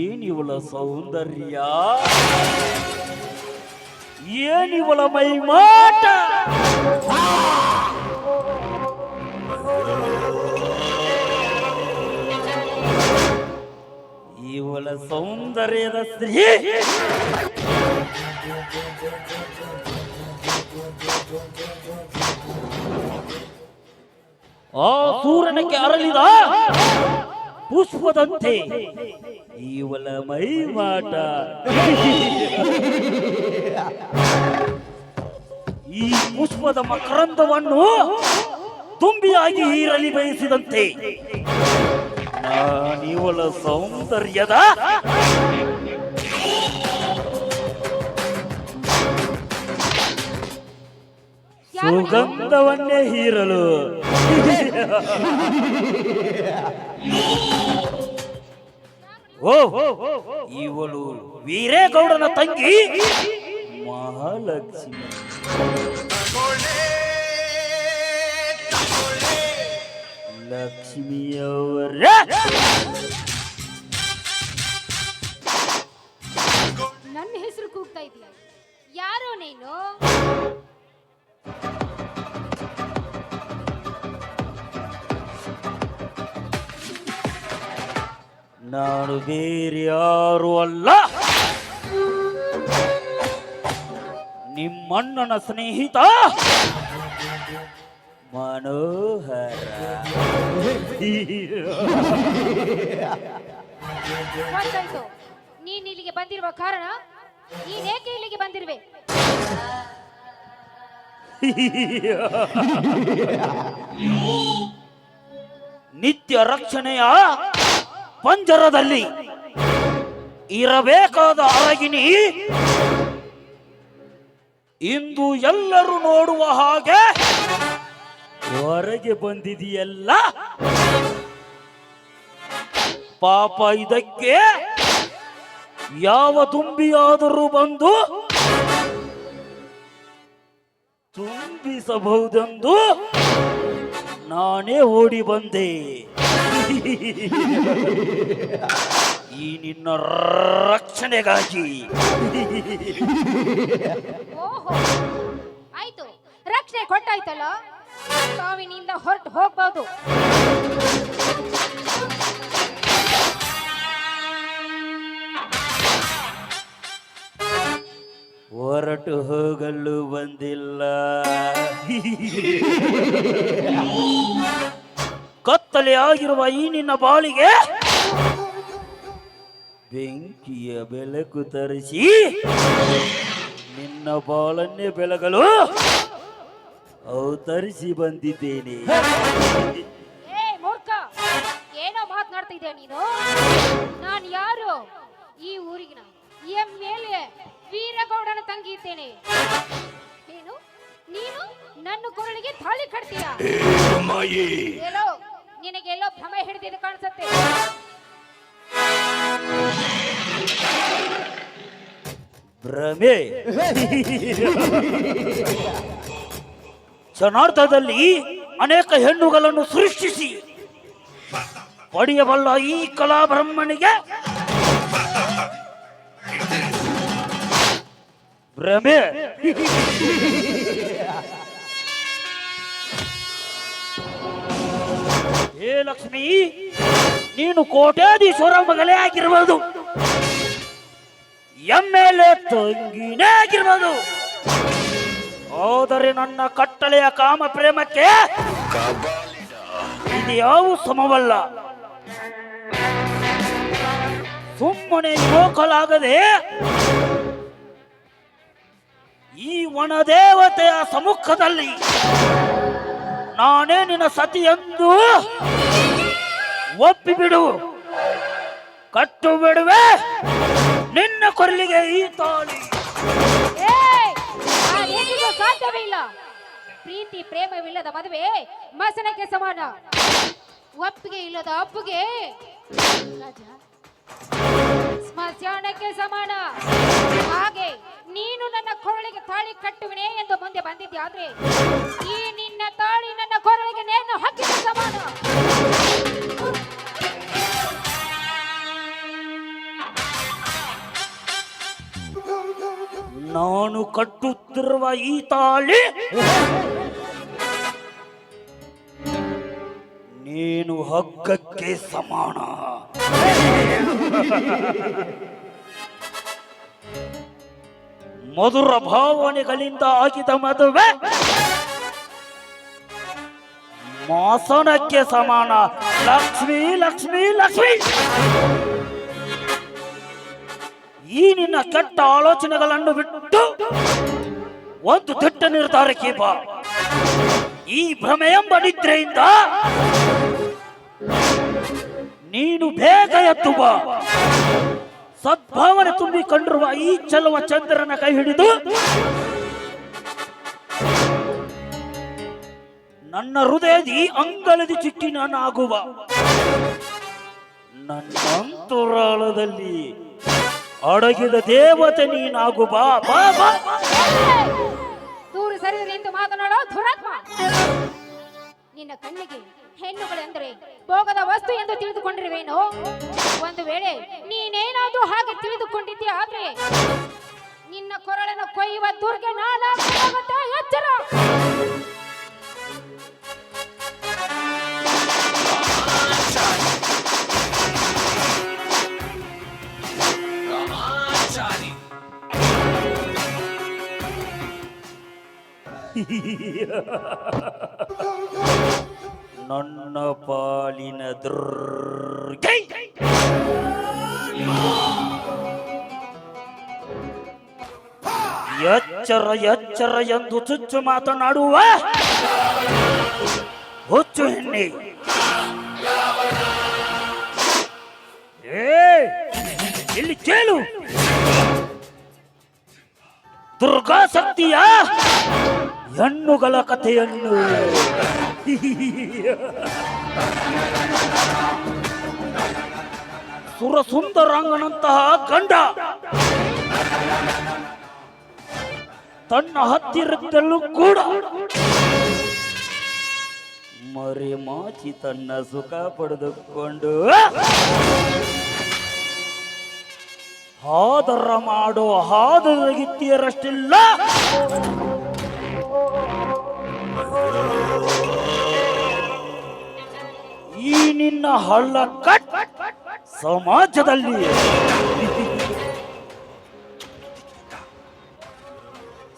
ಏನಿವಳ ಸೌಂದರ್ಯ ಏನಿವಳ ಮೈಮಾಟ ಇವಳ ಸೌಂದರ್ಯದ ಸ್ತ್ರೀ ಆ ಸೂರ್ಯನಕ್ಕೆ ಅರಳಿದ ಪುಷ್ಪದಂತೆ. ಈವಲ ಮೈ ಮಾಟ ಈ ಪುಷ್ಪದ ಮಕರಂದವನ್ನು ತುಂಬಿಯಾಗಿ ಹೀರಲಿ ಬಯಸಿದಂತೆ. ಇವಳ ಸೌಂದರ್ಯದ? ಸುಗಂಧವನ್ನೇ ಹೀರಲು. ಓ ಇವಳು ವೀರೇಗೌಡನ ತಂಗಿ? ಮಹಾಲಕ್ಷ್ಮಿ. ಲಕ್ಷ್ಮಿಯವರ! ನನ್ನ ಹೆಸರು ಕೂಗ್ತಾ ಇದೀಯ? ಯಾರೋ ನೀನು? ನಾನು ಬೇರೆ ಯಾರು ಅಲ್ಲ. ನಿಮ್ಮಣ್ಣನ ಸ್ನೇಹಿತ ಮನೋಹರ. ಗೊತ್ತಾಯ್ತು ನೀನ್ ಇಲ್ಲಿಗೆ ಬಂದಿರುವ ಕಾರಣ ನೀನೇಕೆ ಇಲ್ಲಿಗೆ ಬಂದಿರುವೆ? ನಿತ್ಯ ರಕ್ಷಣೆಯ ಪಂಜರದಲ್ಲಿ ಇರಬೇಕಾದ ಅರಗಿನಿ ಇಂದು ಎಲ್ಲರೂ ನೋಡುವ ಹಾಗೆ ಹೊರಗೆ ಬಂದಿದೆಯಲ್ಲ? ಪಾಪ ಇದಕ್ಕೆ ಯಾವ ತುಂಬಿಯಾದರೂ ಬಂದು ತುಂಬಿಸಬಹುದೆಂದು ನಾನೇ ಓಡಿ ಬಂದೆ. ಈ ನಿನ್ನ ರಕ್ಷಣೆಗಾಗಿ. ಓಹೋ. ಆಯ್ತು. ರಕ್ಷಣೆ ಕೊಟ್ಟಾಯ್ತಲ್ಲ? ಸಾವಿನಿಂದ ಹೊರಟು ಹೋಗ್ಬೋದು. ಹೊರಟು ಹೋಗಲು ಬಂದಿಲ್ಲ. ಕತ್ತಲೆ ಆಗಿರುವ ಈ ನಿನ್ನ ಬಾಳಿಗೆ ಬೆಂಕಿಯ ಬೆಳಕು ತರಿಸಿ ನಿನ್ನ ಬಾಳನ್ನೇ ಬೆಳಗಲು ಅವತರಿಸಿ ಬಂದಿದ್ದೇನೆ. ಏ ಮೂರ್ಖ ಏನೋ ಮಾತನಾಡ್ತಾ ನೀನು? ನಾನು ಯಾರು? ಈ ಊರಿಗಿನ ಎಂ ಮೇಲೆ ವೀರಗೌಡನ ತಂಗಿ ಇದ್ದೇನೆ. ಏನು ನೀನು ನನ್ನ ಕೊರಳಿಗೆ ತಾಳಿ ಕಟ್ತೀಯ? ಭ್ರಮೆ ಕಾಣಿಸುತ್ತೆ ಭ್ರಮೆ. ಜನಾರ್ಥದಲ್ಲಿ ಅನೇಕ ಹೆಣ್ಣುಗಳನ್ನು ಸೃಷ್ಟಿಸಿ. ಪಡೆಯಬಲ್ಲ ಈ ಕಲಾಬ್ರಹ್ಮನಿಗೆ ಭ್ರಮೆ. ಲಕ್ಷ್ಮಿ ನೀನು ಕೋಟ್ಯಾಧೀಶ್ವರ ಮಗಲೇ ಆಗಿರ್ಬೋದು. ಎಂ ಎಲ್ ಎ ತಂಗಿನೇ ಆಗಿರ್ಬೋದು. ಆದರೆ ನನ್ನ ಕಟ್ಟಳೆಯ ಕಾಮ ಪ್ರೇಮಕ್ಕೆ ಇದು ಯಾವ ಸಮವಲ್ಲ. ಸುಮ್ಮನೆ ಯೋಕಲಾಗದೆ ಈ ವನದೇವತೆಯ ಸಮ್ಮುಖದಲ್ಲಿ ನಾನೇ ನಿನ್ನ ಸತಿ ಎಂದು ಒಪ್ಪಿಬಿಡು. ಕಟ್ಟು ಬಿಡುವೆ. ನಿನ್ನ ಕೊರಲಿಗೆ ಈ ತಾಳಿ. ಏ ನಾನೆಂದಿಗೂ ಸಾಧ್ಯವೇ ಇಲ್ಲ ಪ್ರೀತಿ, ಪ್ರೇಮವಿಲ್ಲದ ಮದುವೆ ಮಸನಕ್ಕೆ ಸಮಾನ. ಒಪ್ಪಿಗೆ ಇಲ್ಲದ ಅಪ್ಪುಗೆ. ಸ್ಮಶಾನಕ್ಕೆ ಸಮಾನ. ಹಾಗೆ ನೀನು ನನ್ನ ಕೊರಳಿಗೆ ತಾಳಿ ಕಟ್ಟುವಿನೇ ಎಂದು ಮುಂದೆ ಬಂದಿದ್ಯಾದ್ರೆ ಈ ನಿನ್ನ ತಾಳಿ ನನ್ನ ಕೊರಳಿಗೆ ನೇನು ಹಾಕಿದ ಸಮಾನ. ನಾನು ಕಟ್ಟುತ್ತಿರುವ ಈ ತಾಳಿ, ನೀನು ಹಗ್ಗಕ್ಕೆ ಸಮಾನ. ಮಧುರ ಭಾವನೆಗಳಿಂದ ಆಗಿದ ಮದುವೆ, ಮಾಸನಕ್ಕೆ ಸಮಾನ. ಲಕ್ಷ್ಮಿ ಲಕ್ಷ್ಮಿ ಲಕ್ಷ್ಮಿ. ಈ ನಿನ್ನ ಕೆಟ್ಟ ಆಲೋಚನೆಗಳನ್ನು ಬಿಟ್ಟು ಒಂದು ದಿಟ್ಟ ನಿರ್ಧಾರಕ್ಕೆ ಬಾ. ಈ ಭ್ರಮೆ ಎಂಬ ನಿದ್ರೆಯಿಂದ ನೀನು ಬೇಗ ಎತ್ತು ಬಾ. ಸದ್ಭಾವನೆ ತುಂಬಿಕೊಂಡಿರುವ ಈ ಚೆಲುವ ಚಂದ್ರನ ಕೈ ಹಿಡಿದು ನನ್ನ ಹೃದಯದಿ ಅಂಗಳದಿ ಚಿಟ್ಟಿ ಆಗುವ ನನ್ನ ಅಂತರಾಳದಲ್ಲಿ ಅಡಗಿದ ದೇವತೆ ನೀನಾಗು ಬಾ ಬಾ ಬಾ. ದೂರ ಸರಿ ಎಂದು ಮಾತನಾಡೋ ದುರಾತ್ಮ. ನಿನ್ನ ಕಣ್ಣಿಗೆ ಹೆಣ್ಣುಗಳೆಂದರೆ ಭೋಗದ ವಸ್ತು ಎಂದು ತಿಳಿದುಕೊಂಡಿರುವೇನು? ಒಂದು ವೇಳೆ ನೀನೇನಾದ್ರೂ ಹಾಗೆ ತಿಳಿದುಕೊಂಡಿದ್ದೀಯ ಆದ್ರೆ ನಿನ್ನ ಕೊರಳನ್ನು ಕೊಯ್ಯುವ ದುರ್ಗೆ ನಾನು ಎಚ್ಚರ? ನನ್ನ ಪಾಲಿನ ದುರ್ಗೈ ಎಚ್ಚರ ಎಚ್ಚರ ಎಂದು ಚುಚ್ಚು ಮಾತನಾಡುವ ಹುಚ್ಚು ಹೆಣ್ಣೆ. ಏ ಇಲ್ಲಿ ಕೇಳು. ದುರ್ಗಾ ಶಕ್ತಿಯ ಹೆಣ್ಣುಗಳ ಕಥೆಯನ್ನು. ಸುರಸುಂದರಾಂಗನಂತಹ ಗಂಡ. ತನ್ನ ಹತ್ತಿರದಲ್ಲೂ ಕೂಡ ಮರೆ ಮಾಚಿ ತನ್ನ ಸುಖ ಪಡೆದುಕೊಂಡು ಹಾದರ ಮಾಡೋ ಹಾದರಗಿತ್ತಿಯರಷ್ಟಿಲ್ಲ ನಿನ್ನ ಹಳ್ಳ ಕಟ್ ಸಮಾಜದಲ್ಲಿ.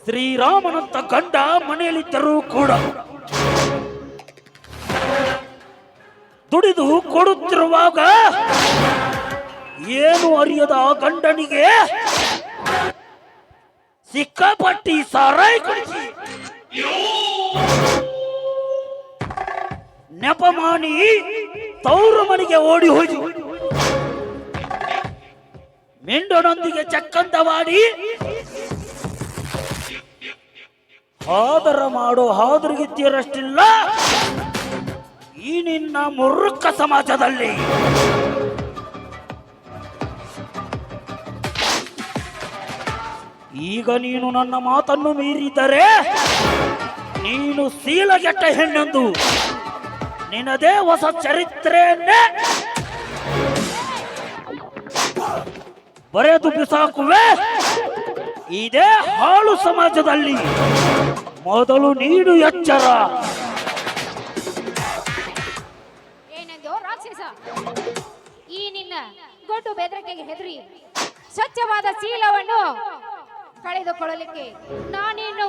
ಶ್ರೀರಾಮನಂತ ಗಂಡ ಮನೆಯಲ್ಲಿದ್ದರೂ ಕೂಡ ದುಡಿದು ಕೊಡುತ್ತಿರುವಾಗ ಏನು ಅರಿಯದ ಗಂಡನಿಗೆ? ಸಿಕ್ಕಾಪಟ್ಟಿ ಸಾರಾಯಿ ಕುಡಿಸಿ. ನೆಪಮಾನಿ ತವರು ಮನೆಗೆ ಓಡಿ ಹೋಗಿ. ಚಕ್ಕಂತ ಮಾಡಿ. ಹಾದರ ಮಾಡೋ ಹಾದರಿಗಿದ್ದೀರಷ್ಟಿಲ್ಲ ಈ ನಿನ್ನ ಮುರುಕ್ಕ ಸಮಾಜದಲ್ಲಿ. ಈಗ ನೀನು ನನ್ನ ಮಾತನ್ನು ಮೀರಿದರೆ ನೀನು ಸೀಲಗೆಟ್ಟ ಹೆಣ್ಣೆಂದು. ನಿನ್ನದೇ ಹೊಸ ಚರಿತ್ರೆಯನ್ನೇ ಬರೆದು ಬಿಸಾಕುವೆ. ಇದೇ ಹಾಳು ಸಮಾಜದಲ್ಲಿ ಮೊದಲು ನೀನು ಎಚ್ಚರ. ಈ ನಿನ್ನ ಗೊಡ್ಡು ಬೆದರಿಕೆಗೆ ಹೆದರಿ ಸ್ವಚ್ಛವಾದ ಶೀಲವನ್ನು ಕಳೆದುಕೊಳ್ಳಲಿಕ್ಕೆ ನಾನಿನ್ನು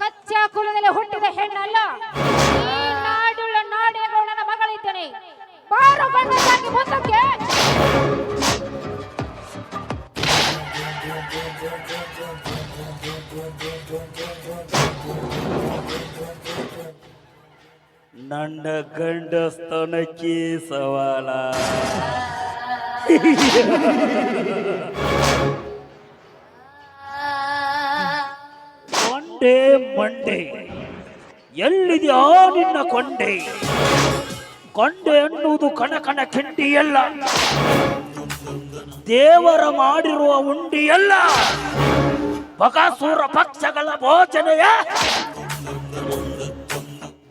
ಕಚ್ಚಾ ಕುಲದಲ್ಲಿ ಹುಟ್ಟಿದ ಹೆಣ್ಣಲ್ಲ. ಮಗಳಿದ್ದೇನೆ ಬಾರು ಬಣ್ಣದಾಗಿ ಮುಂದಕ್ಕೆ. ನನ್ನ ಗಂಡಸ್ತನಕ್ಕೆ ಸವಾಲ. ಕೊಂಡೆ ಮಂಡೆ ಎಲ್ಲಿದೆಯಾ ನಿನ್ನ ಕೊಂಡೆ? ಕೊಂಡೆ ಅನ್ನುವುದು ಕಣಕಣ ಕಿಂಡಿಯಲ್ಲ. ದೇವರ ಮಾಡಿರುವ ಉಂಡಿಯಲ್ಲ. ಬಕಾಸೂರ ಪಕ್ಷಗಳ ಭೋಜನೆಯ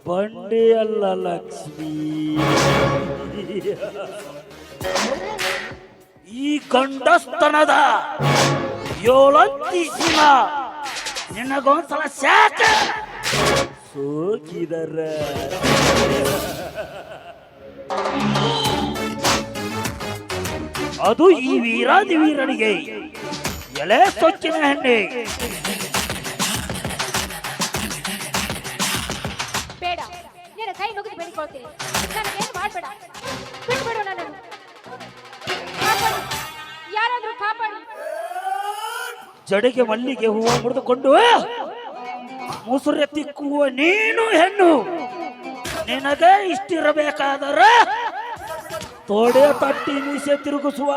ಬಂಡಿಯಲ್ಲ ಲಕ್ಷ್ಮಿ. ಈ ಗಂಡಸ್ತನದ ಏಳಂತಿಸಿನ ನಿನಗೊಂದ್ಸಲ ಶಾಖ ಸೋಕಿದರ. ಅದು ಈ ವೀರಾದಿ ವೀರನಿಗೆ ಎಲೆ ಸೊಚ್ಚಿನ ಹೆಣ್ಣೆ. ಬೇಡ ನಿನ್ನ ಕೈ ನುಗ್ಗಿ ಬೇಡಿಕೊಳ್ತೀನಿ. ನನಗೇನು ಮಾಡಬೇಡ. ಬಿಟ್ಬಿಡು ನನ್ನನ್ನು. ಕಾಪಾಡು. ಯಾರಾದ್ರೂ ಕಾಪಾಡಿ. ಜಡೆಗೆ ಮಲ್ಲಿಗೆ ಹೂವು ಮುಡಿದುಕೊಂಡು ಮುಸುರೆ ತಿಕ್ಕುವ ನೀನು ಹೆಣ್ಣು. ನಿನಗೆ ಇಷ್ಟಿರಬೇಕಾದರೆ ತೋಡೆ ತಟ್ಟಿ ಮೀಸೆ ತಿರುಗಿಸುವ.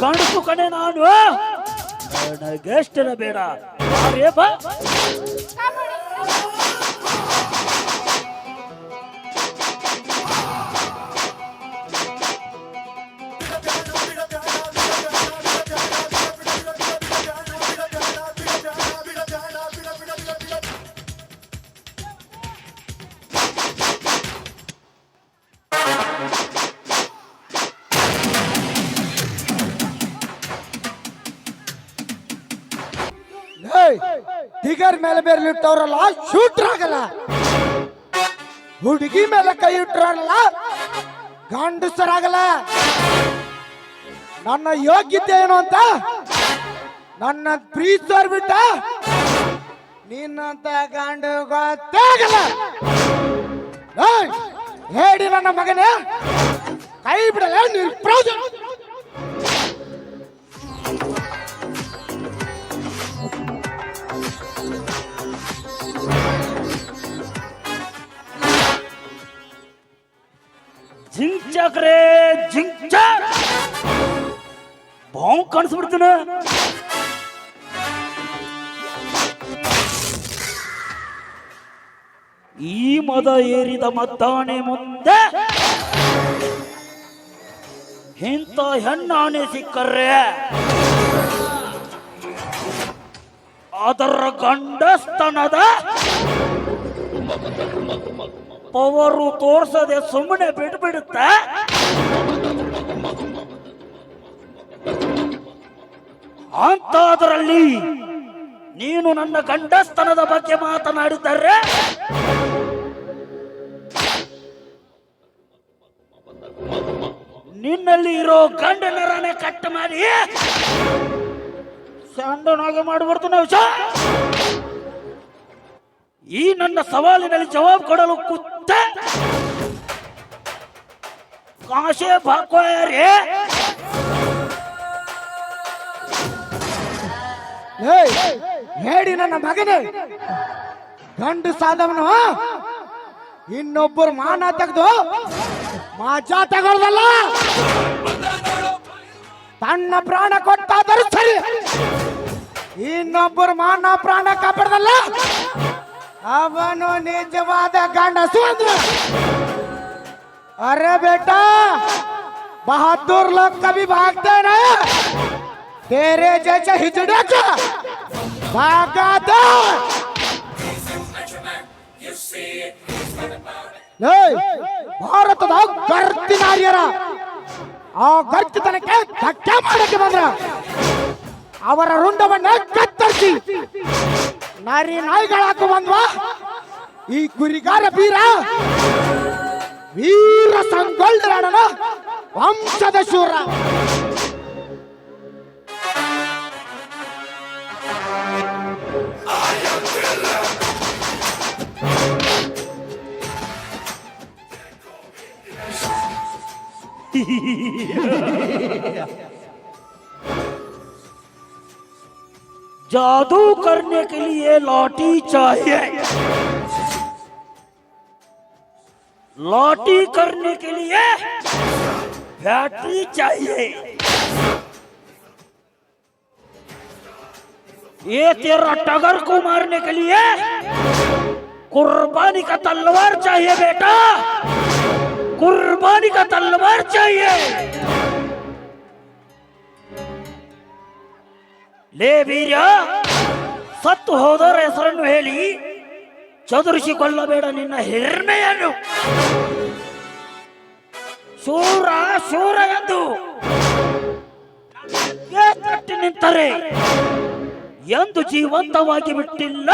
ಕಣಸು ಕಣೆ ನಾನು. ನನಗೆ ಇಷ್ಟಿರಬೇಡ. ಬಾ. ಮೇಲೆ ಬೇರೆ ಇಟ್ಟವ್ರಲ್ಲ ಶೂಟ್ರ್ ಆಗಲ್ಲ ಹುಡುಗಿ ಮೇಲೆ ಕೈ ಇಟ್ಟರಲ್ಲ ಗಂಡಸರಾಗಲ್ಲ. ನನ್ನ ಯೋಗ್ಯತೆ ಏನು ಅಂತ? ನನ್ನ ಪ್ರೀತಿಸೋರ್ ಬಿಟ್ಟ ನಿನ್ನಂತ ಗಂಡು ಗೊತ್ತಾಗಲ್ಲ ಹೇಳಿ ನನ್ನ ಮಗನೇ. ಕೈ ಬಿಡಲ್ಲ, ನೀನ್ ಪ್ರಯೋಜನ. ಜಿಂಚಾಕ್ರೆ ಜಿಂಚ. ಬಾವು ಕಾಣಿಸ್ಬಿಡ್ತೀನ? ಈ ಮದ ಏರಿದ ಮದ್ದಾನೆ ಮುಂದೆ ಇಂಥ ಹೆಣ್ಣಾನೆ ಸಿಕ್ಕರೆ ಅದರ ಗಂಡಸ್ತನದ ಪವರು ತೋರ್ಸದೆ ಸುಮ್ಮನೆ ಬಿಟ್ಬಿಡುತ್ತ? ಅಂತಾದರಲ್ಲಿ ನೀನು ನನ್ನ ಗಂಡಸ್ತನದ ಬಗ್ಗೆ ಮಾತನಾಡಿದರೆ? ನಿನ್ನಲ್ಲಿ ಇರೋ ಗಂಡನರನೆ ಕಟ್ ಮಾಡಿ ಸಂಡನಾಗೆ ಮಾಡ್ಬಾರ್ದು ನಾವು ಈ ನನ್ನ ಸವಾಲಿನಲ್ಲಿ ಜವಾಬ್ ಕೊಡಲು ಕುತ್ತ ಕಾಶೆ ಬಾಕೋರಿ ಹೇಳಿ ನನ್ನ ಮಗನೇ! ಗಂಡು ಸಾದವನು ಇನ್ನೊಬ್ಬರು ಮಾನ ತೆಗೆದು ಮಾಜಾ ತಗೊಳ್ದಲ್ಲ? ತನ್ನ ಪ್ರಾಣ ಕೊಟ್ಟಾದರೂ ಸರಿ, ಇನ್ನೊಬ್ಬರು ಮಾನ ಪ್ರಾಣ ಕಾಪಾಡ್ದಲ್ಲ? ಅವನು ನಿಜವಾದ ಗಂಡಸು ಅಂದ್ರು अरे बेटा बहादुर लोग कभी भागते नहीं तेरे जैसे हिजड़े का भागा दो ಏಯ್, ಭಾರತದ ಗರ್ತಿ ನಾರಿಯರ ಆ ಗರ್ತಿತನಕ್ಕೆ ಧಕ್ಕೆ ಮಾಡಕ್ಕೆ ಬಂದ್ರ ಅವರ ರುಂಡವನ್ನ ಕತ್ತರಿಸಿ ನಾರಿ ನಾಯಿಗಳಾಕು ಬಂದ್ವಾ? ಈ ಗುರಿಗಾರ ಬೀರ? ವೀರ ಸಂಗೊಳ್ಳಿರಾಡನ ವಂಶದ ಶೂರ. जादू करने के लिए लौटी चाहिए। लौटी करने के लिए बैटरी चाहिए। ये तेरा टगर को मारने के लिए कुर्बानी का तलवार चाहिए बेटा। कुर्बानी का तलवार चाहिए। ಲೇ ವೀರ್ಯ ಸತ್ತು ಹೋದವರ ಹೆಸರನ್ನು ಹೇಳಿ ಚದುರಿಸಿಕೊಳ್ಳಬೇಡ ನಿನ್ನ ಹೆರ್ಮೆಯನ್ನು ಶೂರ ಶೂರ ಎಂದು ಏ ತಟ್ಟಿನ ನಿಂತರೆ ಎಂದು ಜೀವಂತವಾಗಿ ಬಿಟ್ಟಿಲ್ಲ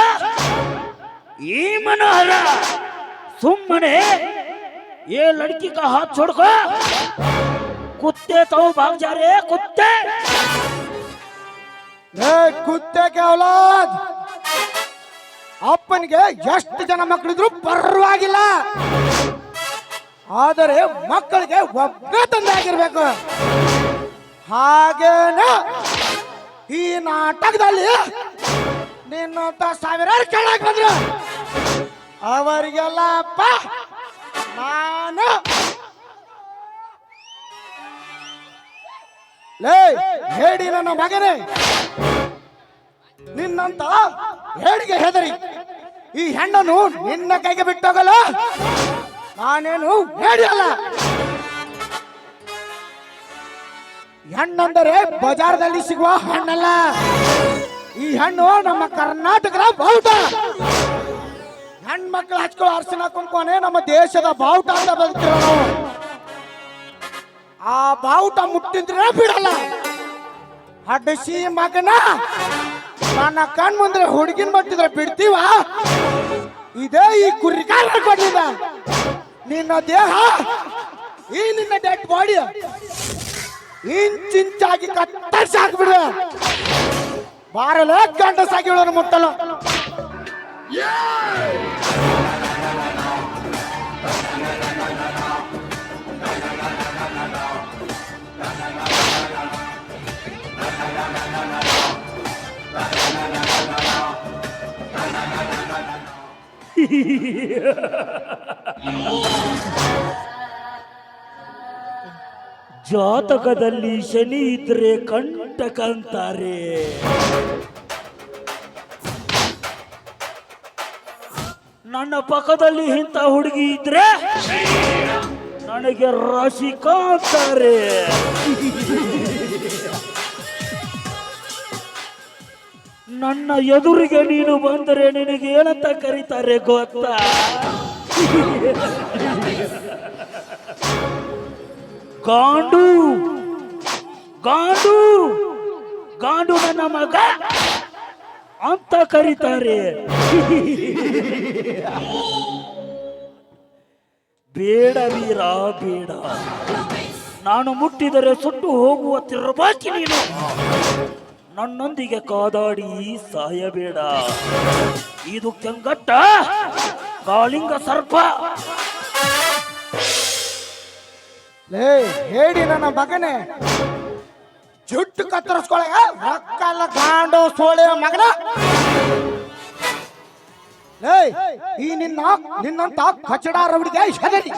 ಈ ಮನೋಹರ ಸುಮ್ಮನೆ ये लड़की का हाथ छोड़ को कुत्ते तो भाग जा रहे हैं, कुत्ते ಏ, ಕುತ್ತೆ ಔಲಾದ್ ಅಪ್ಪನಿಗೆ ಎಷ್ಟು ಜನ ಮಕ್ಕಳಿದ್ರು ಪರವಾಗಿಲ್ಲ. ಆದರೆ ಮಕ್ಕಳಿಗೆ ಒಬ್ಬನೇ ತಂದೆ ಆಗಿರ್ಬೇಕು. ಹಾಗೇನ ಈ ನಾಟಕದಲ್ಲಿ ನಿನ್ನಂತ ಸಾವಿರಾರು ಕೇಳಕ್ ಬಂದ್ರು. ಅವರಿಗೆಲ್ಲ ಅಪ್ಪ ನಾನು ಲೇ, ಹೇಳಿ ನನ್ನ ಮಗನೇ. ನಿನ್ನಂತ ಹೇಳಿಗೆ ಹೆದರಿ. ಈ ಹೆಣ್ಣನ್ನು ನಿನ್ನ ಕೈಗೆ ಬಿಟ್ಟೋಗಲ್ಲ. ನಾನೇನು ಹೇಳಿಯಲ್ಲ ಹೆಣ್ಣಂದರೆ ಬಜಾರ್ದಲ್ಲಿ ಸಿಗುವ ಹಣ್ಣಲ್ಲ. ಈ ಹಣ್ಣು ನಮ್ಮ ಕರ್ನಾಟಕದ ಬಾವುಟ. ಹೆಣ್ಮಕ್ಳು ಹಚ್ಕೊಳ್ಳೋ ಅರ್ಶನ ಕುಂಕೋನೆ ನಮ್ಮ ದೇಶದ ಬಾವುಟ ಅಂತ ಬದುಕಿರೋ ಆ ಬಾವುಟ ಮುಟ್ಟಿದ್ರೆ ಬಿಡಲ್ಲ. ಹಡಸಿ ಮಗನ. ನನ್ನ ಕಣ್ ಮುಂದೆ ಹುಡುಗಿನ ಬಟ್ಟಿದ್ರೆ ಬಿಡ್ತೀವ? ಇದೇ ಈ ಕುರಿಕಾಲ ಕೊಡ್ಲಿಲ್ಲ. ನಿನ್ನ ದೇಹ, ಈ ನಿನ್ನ ಡೆಡ್ ಬಾಡಿ ಇಂಚಿಂಚಾಗಿ ಕತ್ತರಿಸಿ ಹಾಕ್ಬಿಡ ಬಾರಲೇ ಗಂಡಸಾಗಿ ಹೇಳೋರು ಮುಟ್ಟಲ್ಲ. ಜಾತಕದಲ್ಲಿ ಶನಿ ಇದ್ರೆ ಕಂಟಕ ಅಂತಾರೆ. ನನ್ನ ಪಕ್ಕದಲ್ಲಿ ಇಂಥ ಹುಡುಗಿ ಇದ್ರೆ ನನಗೆ ರಾಶಿ ಅಂತಾರೆ ನನ್ನ ಎದುರಿಗೆ ನೀನು ಬಂದರೆ ನಿನಗೆ ಏನಂತ ಕರೀತಾರೆ ಗೊತ್ತಾ? ಗಾಂಡು ಗಾಂಡು ಗಾಂಡು ನನ್ನ ಮಗ ಅಂತ ಕರೀತಾರೆ. ಬೇಡ ವೀರ, ಬೇಡ. ನಾನು ಮುಟ್ಟಿದರೆ ಸುಟ್ಟು ಹೋಗುವ ತಿರುಬಾಕಿ ನೀನು. ನನ್ನೊಂದಿಗೆ ಕಾದಾಡಿ ಸಾಯಬೇಡ. ಇದು ಕೆಂಗಟ್ಟ, ಕಾಳಿಂಗ ಸರ್ಪ. ಲೇ, ಹೇಳಿ ನನ್ನ ಮಗನೇ. ಜುಟ್ಟು ಕತ್ತರಿಸ್ಕೊಳ ರೊಕ್ಕ ಎಲ್ಲ ಸೋಳೆ ಮಗನ. ಈ ನಿನ್ನ, ನಿನ್ನಂತ ಕಚಡ ರವಡಿಗೆ ಹೆದರಿ.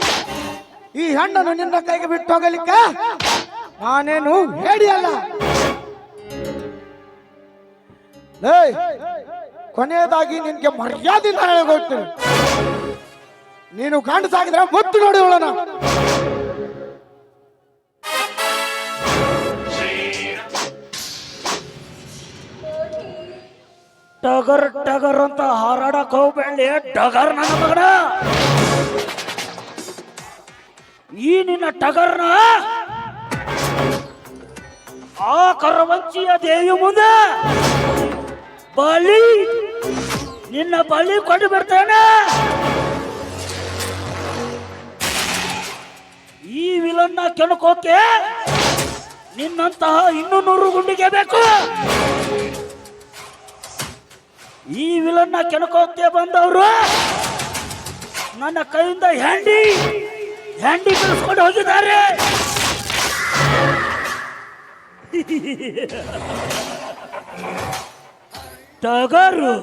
ಈ ಹೆಣ್ಣನ್ನು ನಿನ್ನ ಕೈಗೆ ಬಿಟ್ಟು ಹೋಗಲಿಕ್ಕೆ ನಾನೇನು ಹೇಳಿ ಅಲ್ಲ ಲೇ ಕೊನೆಯದಾಗಿ ನಿನ್ಗೆ ಮರ್ಯಾದೆಯಿಂದ ಹೇಳ್ಕೊಳ್ತೀನಿ ನೀನು ಗಂಡಸಾಗಿದ್ರೆ ಮುತ್ತು ನೋಡಿ ಹೇಳೋಣ ಟಗರ್ ಟಗರ್ ಅಂತ ಹಾರಾಡಕ್ ಹೋಗ್ಬೇಡಿ. ಟಗರ್ ನನ್ನ ಮಗನ. ಈ ನಿನ್ನ ಟಗರ್ನ ಆ ಕರವಂಚಿಯ ದೇವಿ ಮುಂದೆ ಬಲಿ! ನಿನ್ನ ಬಲಿ ಕೊಟ್ಟು ಬಿಡ್ತೇನೆ! ಈ ವಿಲನ್ನ ಕೆಣಕೋಕೆ ನಿನ್ನಂತಹ ಇನ್ನೂ ನೂರು ಗುಂಡಿಗೆ ಬೇಕು! ಈ ವಿಲನ್ನ ಕೆಣಕೋಕೆ ಬಂದವರು ನನ್ನ ಕೈಯಿಂದ ಹ್ಯಾಂಡಿ ಹ್ಯಾಂಡಿ ಬಿಡಿಸ್ಕೊಂಡು ಹೋಗಿದ್ದಾರೆ! ಟಗರು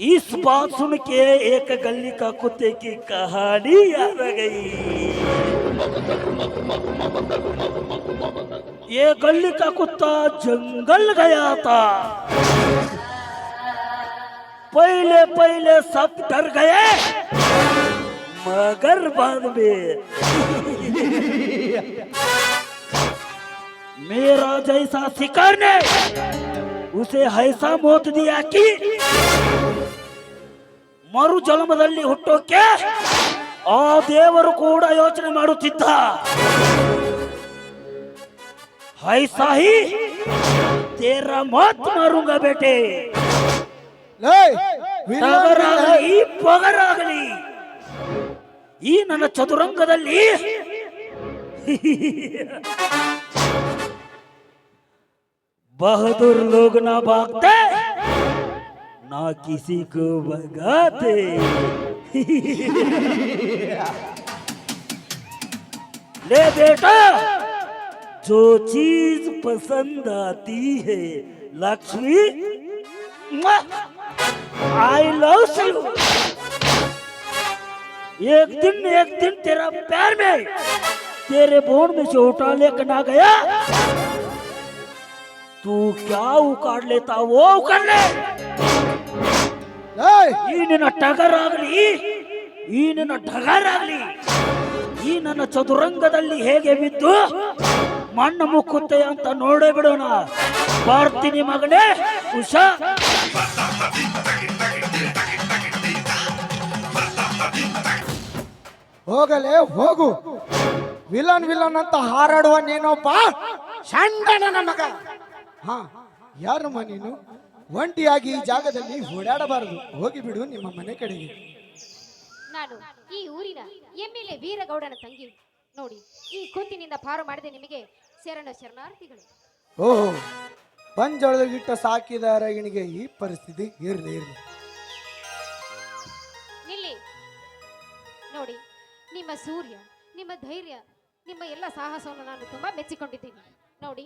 इस बात सुन के एक गली का कुत्ते की कहानी याद आ गई ये गली का कुत्ता जंगल गया था पहले पहले सब डर गए मगर बाद में मेरा जैसा शिकार ने उसे ऐसा मौत दिया कि ಮರು ಜನ್ಮದಲ್ಲಿ ಹುಟ್ಟೋಕೆ ಆ ದೇವರು ಕೂಡ ಯೋಚನೆ ಮಾಡುತ್ತಿದ್ದ ಹೈ ಸಾಹಿ ತೇರ ಮಾತ್ ಮಾರುಂಗ ಬೇಟೆ ಲೇ ವಿಲನ್ ಟಗರಾಗಲಿ ಪೊಗರಾಗಲಿ ಈ ನನ್ನ ಚದುರಂಗದಲ್ಲಿ बहादुर लोग ना भागते, ना किसी को भगाते। ले बेटा, जो चीज़ पसंद आती है, लक्ष्मी आई लव यू एक दिन एक दिन तेरा पैर में तेरे बोन में उठा लेकर ना गया? तू क्या उखाड़ लेता वो उखाड़ ले ಲೇ ಈ ನಿನ್ನ ಟಗರಾಗ್ಲಿ ಈ ನಿನ್ನ ಟಗರಾಗ್ಲಿ ಈ ನನ್ನ ಚದುರಂಗದಲ್ಲಿ ಹೇಗೆ ಬಿದ್ದು ಮಣ್ಣು ಮುಕ್ಕುತ್ತೆ ಅಂತ ನೋಡೇ ಬಿಡೋಣ ಬರ್ತೀನಿ ಮಗನೇ ಉಷಾ ಹೋಗಲೇ ಹೋಗು ವಿಲನ್ ವಿಲನ್ ಅಂತ ಹಾರಾಡುವ ನೀನೊಬ್ಬ ಶಂಡನ ಮಗ ಹಾ ಯಾರಮ್ಮ ನೀನು? ಒಂಟಿಯಾಗಿ ಈ ಜಾಗದಲ್ಲಿ ಓಡಾಡಬಾರದು. ಹೋಗಿ ಬಿಡು ನಿಮ್ಮ ಮನೆ ಕಡೆಗೆ. ನಾನು ಈ ಊರಿನ ಎಂ ಎಲ್ ಎ ವೀರಗೌಡನ ತಂಗಿ. ನೋಡಿ ಈ ಕುಂತಿನಿಂದ ಪಾರು ಮಾಡಿದೆ ನಿಮಗೆ ಶರಣ ಶರಣಾರ್ಥಿಗಳು. ಓಹೋ ಪಂಜೊಳಗಿಟ್ಟ ಸಾಕಿದ ರಗಿಣಿಗೆ ಈ ಪರಿಸ್ಥಿತಿ ಇರಲಿ ಇರಲಿ. ನಿಲ್ಲಿ. ನೋಡಿ ನಿಮ್ಮ ಸೂರ್ಯ ನಿಮ್ಮ ಧೈರ್ಯ ನಿಮ್ಮ ಎಲ್ಲ ಸಾಹಸವನ್ನು ನಾನು ತುಂಬಾ ಮೆಚ್ಚಿಕೊಂಡಿದ್ದೀನಿ. ನೋಡಿ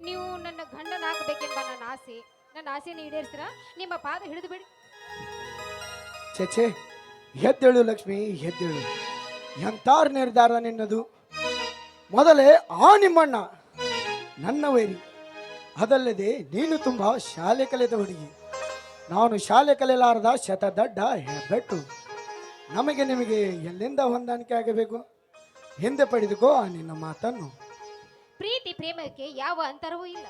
ನೀವು ನನ್ನ ಗಂಡನಾಗಬೇಕೆಂಬ ನನ್ನ ಆಸೆ. ನನ್ನ ಆಸೆನ ಈಡೇರಿಸಿರ ನಿಮ್ಮ ಪಾದ ಹಿಡಿದು ಬಿಡಿ. ಛೆ ಎದ್ದೇಳು ಲಕ್ಷ್ಮಿ, ಎದ್ದೇಳು. ಎಂತಾರ್ ನಿರ್ಧಾರ ನಿನ್ನದು? ಮೊದಲೇ ಆ ನಿಮ್ಮಣ್ಣ ನನ್ನ ವೈರಿ ಅದಲ್ಲದೆ ನೀನು ತುಂಬಾ ಶಾಲೆ ಕಲಿತ ಹುಡುಗಿ. ನಾನು ಶಾಲೆ ಕಲಿಯಲಾರದ ಶತದಡ್ಡ ಹೆಬ್ಬೆಟ್ಟು. ನಮಗೆ ನಿಮಗೆ ಎಲ್ಲಿಂದ ಹೊಂದಾಣಿಕೆ ಆಗಬೇಕು? ಹಿಂದೆ ಪಡೆದುಕೋ ಆ ನಿನ್ನ ಮಾತನ್ನು. ಪ್ರೀತಿ ಪ್ರೇಮಕ್ಕೆ ಯಾವ ಅಂತರವೂ ಇಲ್ಲ.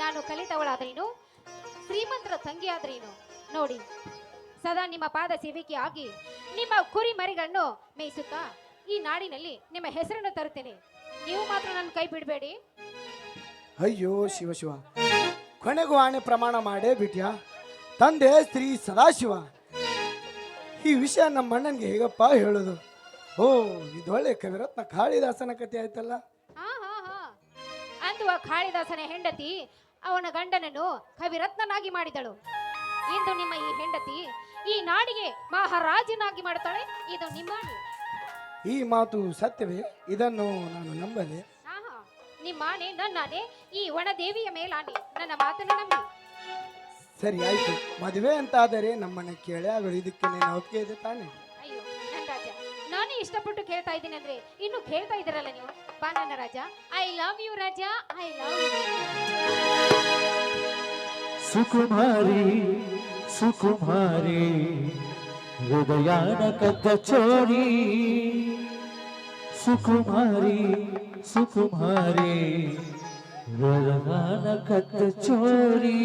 ನಾನು ಕಲಿತವಳಾದ್ರೇನು? ಶ್ರೀಮಂತರ ತಂಗಿ ಆದ್ರೇನು ನೋಡಿ, ಸದಾ ನಿಮ್ಮ ಪಾದ ಸೇವಿಕೆ ಆಗಿ ನಿಮ್ಮ ಕುರಿ ಮರಿಗಳನ್ನು ಮೇಯಿಸುತ್ತಾ ಈ ನಾಡಿನಲ್ಲಿ ನಿಮ್ಮ ಹೆಸರನ್ನು ತರುತ್ತೇನೆ. ನೀವು ಮಾತ್ರ ನನ್ನ ಕೈ ಬಿಡಬೇಡಿ. ಅಯ್ಯೋ, ಶಿವ ಶಿವ. ಕೊನೆಗೂ ಆಣೆ ಪ್ರಮಾಣ ಮಾಡೇ ಬಿಟ್ಯಾ. ತಂದೆ ಶ್ರೀ ಸದಾಶಿವ. ಈ ವಿಷಯ ನಮ್ಮ ಅಣ್ಣನಿಗೆ ಹೇಗಪ್ಪ ಹೇಳೋದು? ಓ ಇದೊಳ್ಳೆ ಕವಿರತ್ನ ಕಾಳಿದಾಸನ ಕಥೆ ಆಯ್ತಲ್ಲ. ಆ ಕಾಳಿದಾಸನ ಹೆಂಡತಿ ಅವನ ಗಂಡನನ್ನು ಕವಿರತ್ನನಾಗಿ ಮಾಡಿದಳು. ಇಂದು ನಿಮ್ಮ ಈ ಹೆಂಡತಿ ಈ ನಾಡಿಗೆ ಮಹಾರಾಜನಾಗಿ ಮಾಡುತ್ತಾಳೆ. ಇದು ನಿಮ್ಮ. ಈ ಮಾತು ಸತ್ಯವೇ? ಇದನ್ನು ನಾನು ಹಾ ನಿಮ್ಮ ಆಣೆ ನನ್ನ ಆಣೆ ಈ ಒಣದೇವಿಯ ಮೇಲಾನೆ ನನ್ನ ಮಾತನ್ನು ನಂಬಿ. ಸರಿ ಆಯ್ತು. ಮದುವೆ ಅಂತಾದರೆ ನಮ್ಮನ್ನ ಕೇಳಿ. ಆಗಲು ಇದಕ್ಕೆ ನೀನು ಒಪ್ಪಿಗೆ ಇದೆ ತಾನೆ? ಇಷ್ಟಪಟ್ಟು ಕೇಳ್ತಾ ಇದ್ದೀನಿ ಅಂದ್ರೆ ಇನ್ನು ಕೇಳ್ತಾ ಇದ್ದೀರಲ್ಲ ನೀವು? ಬಾ ನನ್ನ ರಾಜ. I love you Raja. I love ಸುಕುಮಾರಿ ಸುಕುಮಾರಿ ಹೃದಯಾನ ಕದ್ದ ಚೋರಿ. ಸುಕುಮಾರಿ ಸುಕುಮಾರಿ ಹೃದಯಾನ ಕದ್ದ ಚೋರಿ.